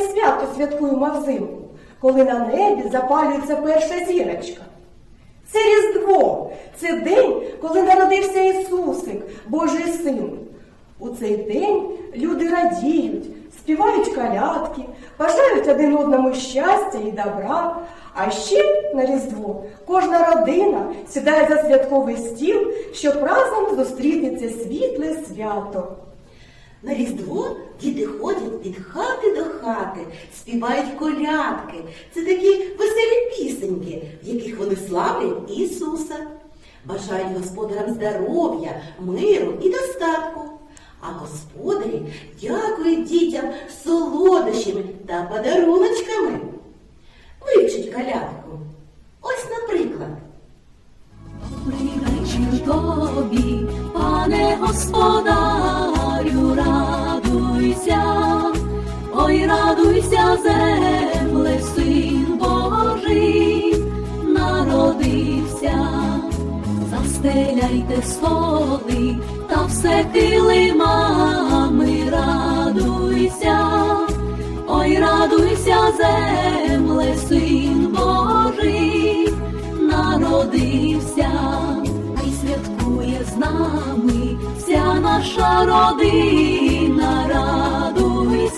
свято святкуємо взимку, коли на небі запалюється перша зірочка? Це Різдво, це день, коли народився Ісусик, Божий Син. У цей день люди радіють, співають калятки, бажають один одному щастя і добра. А ще на Різдво кожна родина сідає за святковий стіл, щоб разом зустріти світле свято. На Різдво діти ходять від хати до хати, співають колядки. Це такі веселі пісеньки, в яких вони славлять Ісуса. Бажають господарям здоров'я, миру і достатку. А господарі дякують дітям солодощами та подаруночками. Вивчить колядку. Ось, наприклад. Добрий вечір тобі, пане господарю, радуйся, ой, радуйся, земле, син Божий, народився, застеляйте столи та все килимами, радуйся, ой, радуйся, земле, син Божий, народився, і святкує з нами вся наша родина,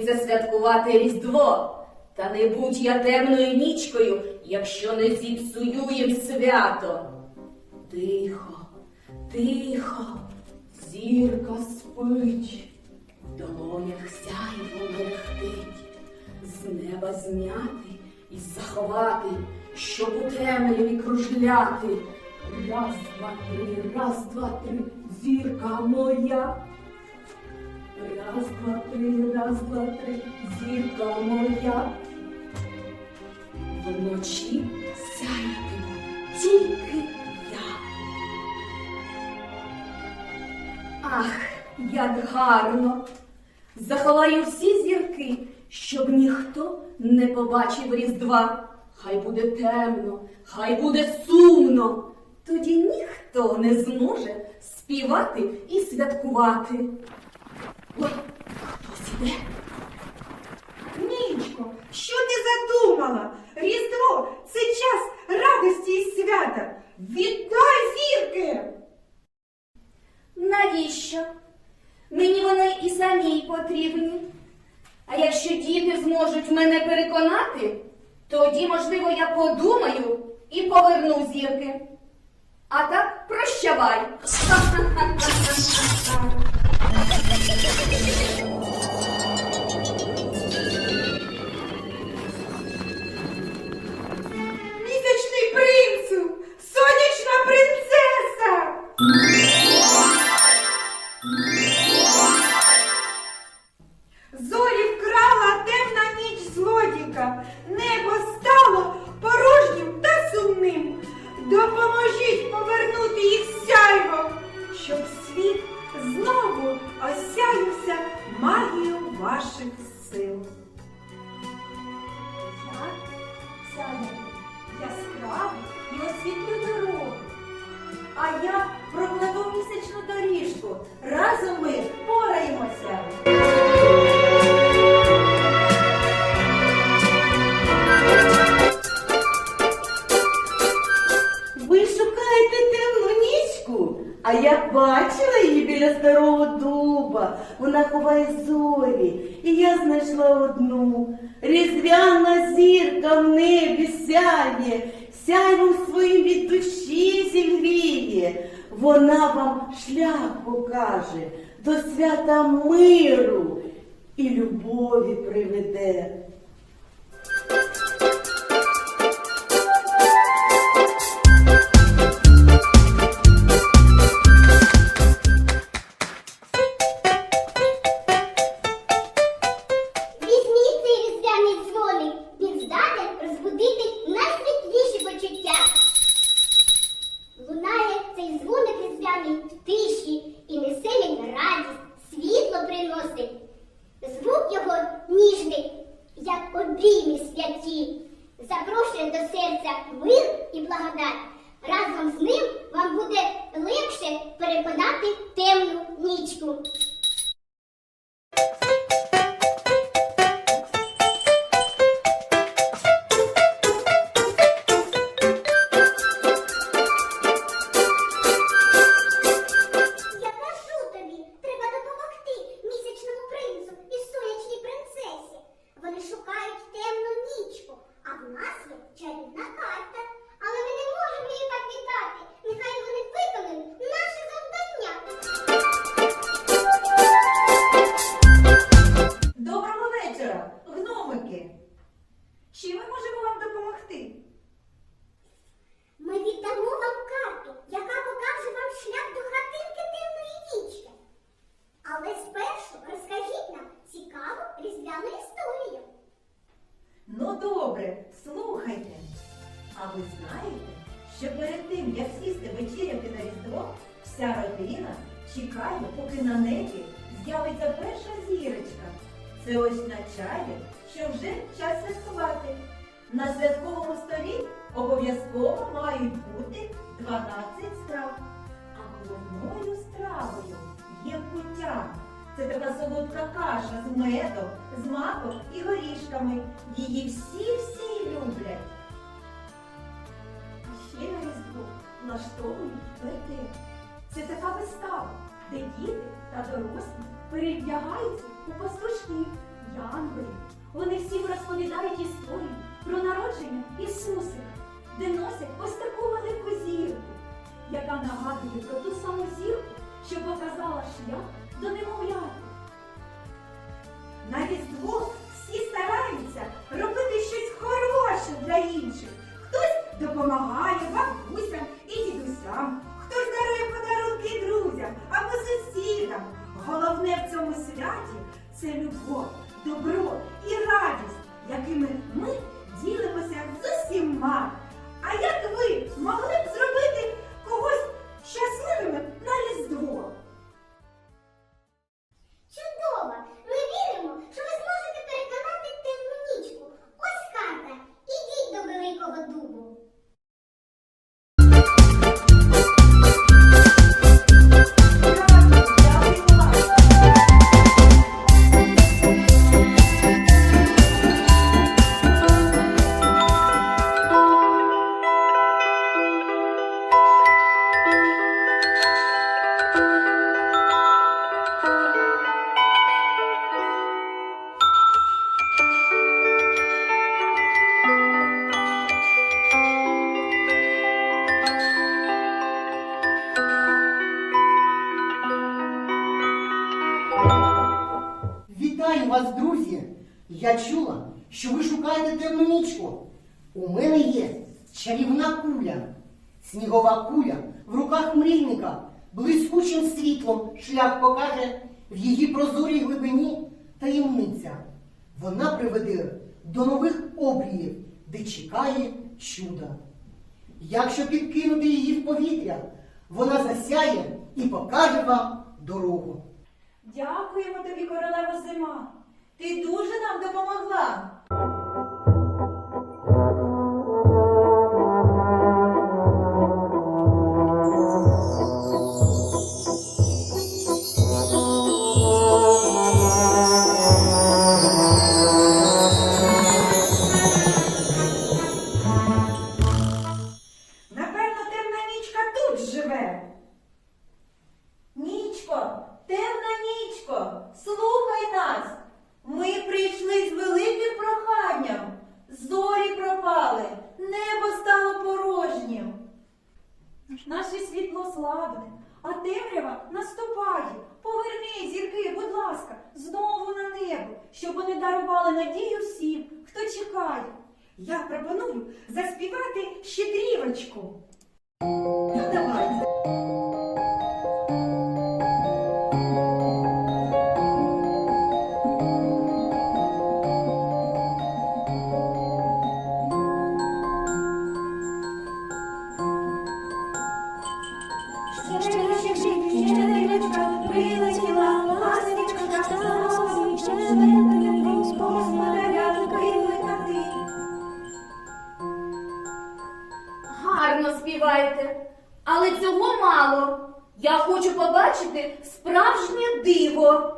Готуються святкувати Різдво. Та не будь я темною нічкою, якщо не зіпсую їм свято. Тихо, тихо, зірка спить, в долонях сяйво мерехтить, з неба зняти і заховати, щоб у темряві кружляти. Раз, два, три, раз, два, три, зірка моя. Раз, два, три, раз, два, три, зірка моя. Вночі сяятиму тільки я. Ах, як гарно! Заховаю всі зірки, щоб ніхто не побачив Різдва. Хай буде темно, хай буде сумно. Тоді ніхто не зможе співати і святкувати. Ой, хтось іде. Нічко, що ти задумала? Різдво це час радості і свята. Віддай зірки! Навіщо? Мені вони і самій потрібні. А якщо діти зможуть мене переконати, тоді, можливо, я подумаю і поверну зірки. А так прощавай. Thank you. А я бачила її біля старого дуба. Вона ховає зорі. І я знайшла одну. Різдвяна зірка в небі сяє, сяйвом своїм від душі зігріє. Вона вам шлях покаже до свята миру і любові приведе. Вечора, гномики! Чим ми можемо вам допомогти? Ми віддамо вам карту, яка покаже вам шлях до хатинки темної нічки. Але спершу розкажіть нам цікаву різдвяну історію. Ну добре, слухайте. А ви знаєте, що перед тим, як сісти вечеряти на Різдво, вся родина чекає, поки на небі з'явиться перша зірочка. Це означає, що вже час святкувати. На святковому столі обов'язково мають бути 12 страв. А головною стравою є куття. Це така солодка каша з медом, з маком і горішками. Її всі-всі люблять. А ще на різдво влаштовують вертеп. Це така вистава, де діти та дорослі перевдягаються у пастушків, янголів. Вони всім розповідають історію про народження Ісуса, де носять ось Я чула, що ви шукаєте темну нічку. У мене є чарівна куля, снігова куля в руках мрійника, блискучим світлом шлях покаже в її прозорій глибині таємниця. Вона приведе до нових обріїв, де чекає чудо. Якщо підкинути її в повітря, вона засяє і покаже вам дорогу. Дякуємо тобі, королева зима. Ти дуже нам допомогла. Ну, побачити справжнє диво.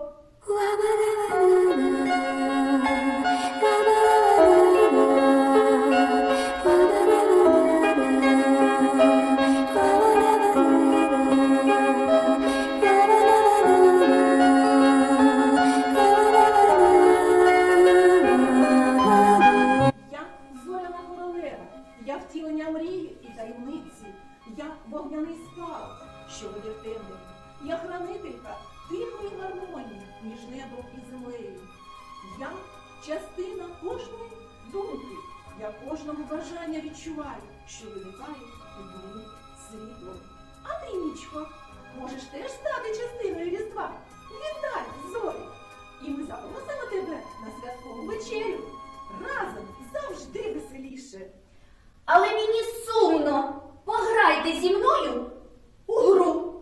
Частина кожної думки, я кожному бажання відчуваю, що виникає у дні світло. А ти, нічко, можеш теж стати частиною різдва. Вітай, зорі! І ми запросимо тебе на святкову вечерю. Разом завжди веселіше. Але мені сумно. Пограйте зі мною у гру.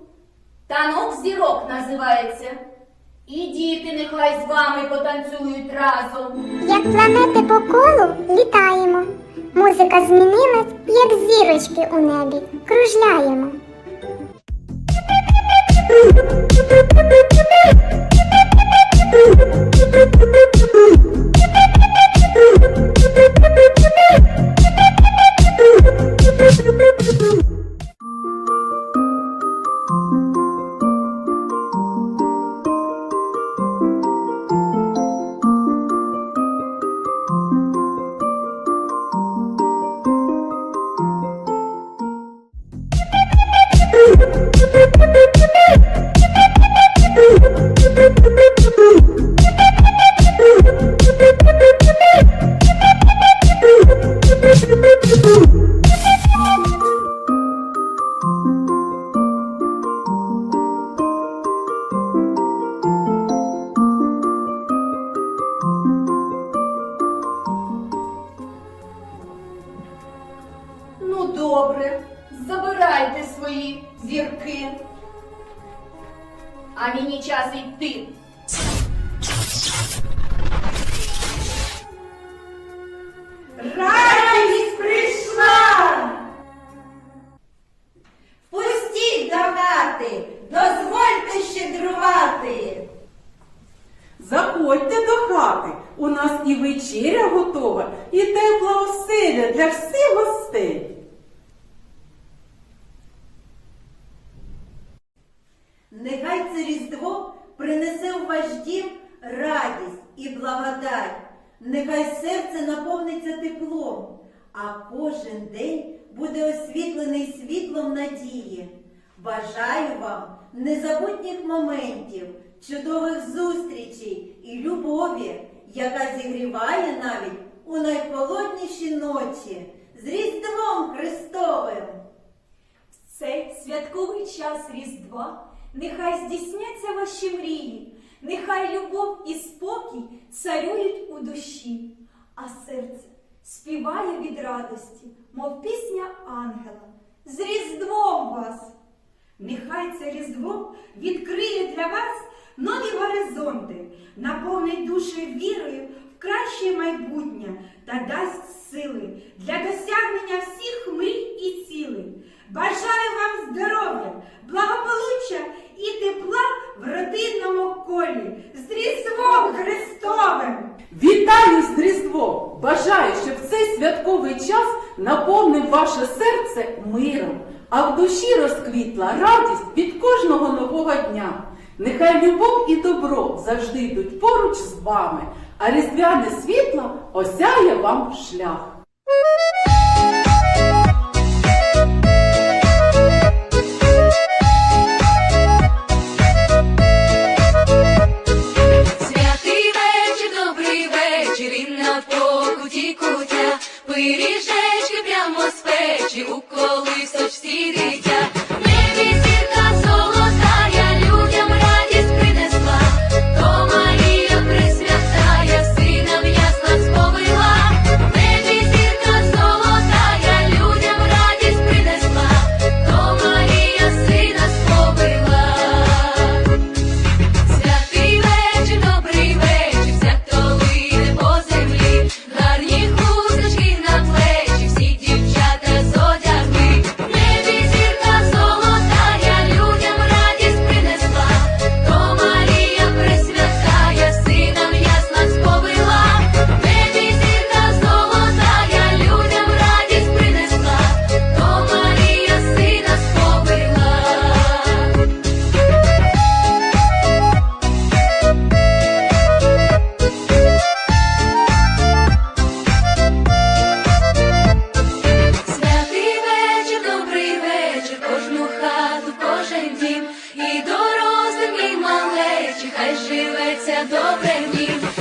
Танок зірок називається. І діти нехай з вами потанцюють разом. Як планети по колу літаємо. Музика змінилась, як зірочки у небі. Кружляємо. забирайте свої зірки. А мені час йти. Нехай це Різдво принесе у ваш дім радість і благодать. Нехай серце наповниться теплом, а кожен день буде освітлений світлом надії. Бажаю вам незабутніх моментів, чудових зустрічей і любові, яка зігріває навіть у найхолодніші ночі з Різдвом Христовим. цей святковий час Різдва нехай здійсняться ваші мрії, нехай любов і спокій царюють у душі, а серце співає від радості, мов пісня ангела. З Різдвом вас! Нехай це Різдво відкриє для вас нові горизонти, наповнить душі вірою в краще майбутнє та дасть сили для досягнення всіх мрій і цілей. Бажаю вам здоров'я, благополуччя і тепла в родинному колі з Різдвом Христовим! Вітаю з Різдвом! Бажаю, щоб цей святковий час наповнив ваше серце миром, а в душі розквітла радість від кожного нового дня. Нехай любов і добро завжди йдуть поруч з вами, а різдвяне світло осяє вам шлях. Кутя, ріжечки прямо з печі, у колисочці дитя. Живеться добре в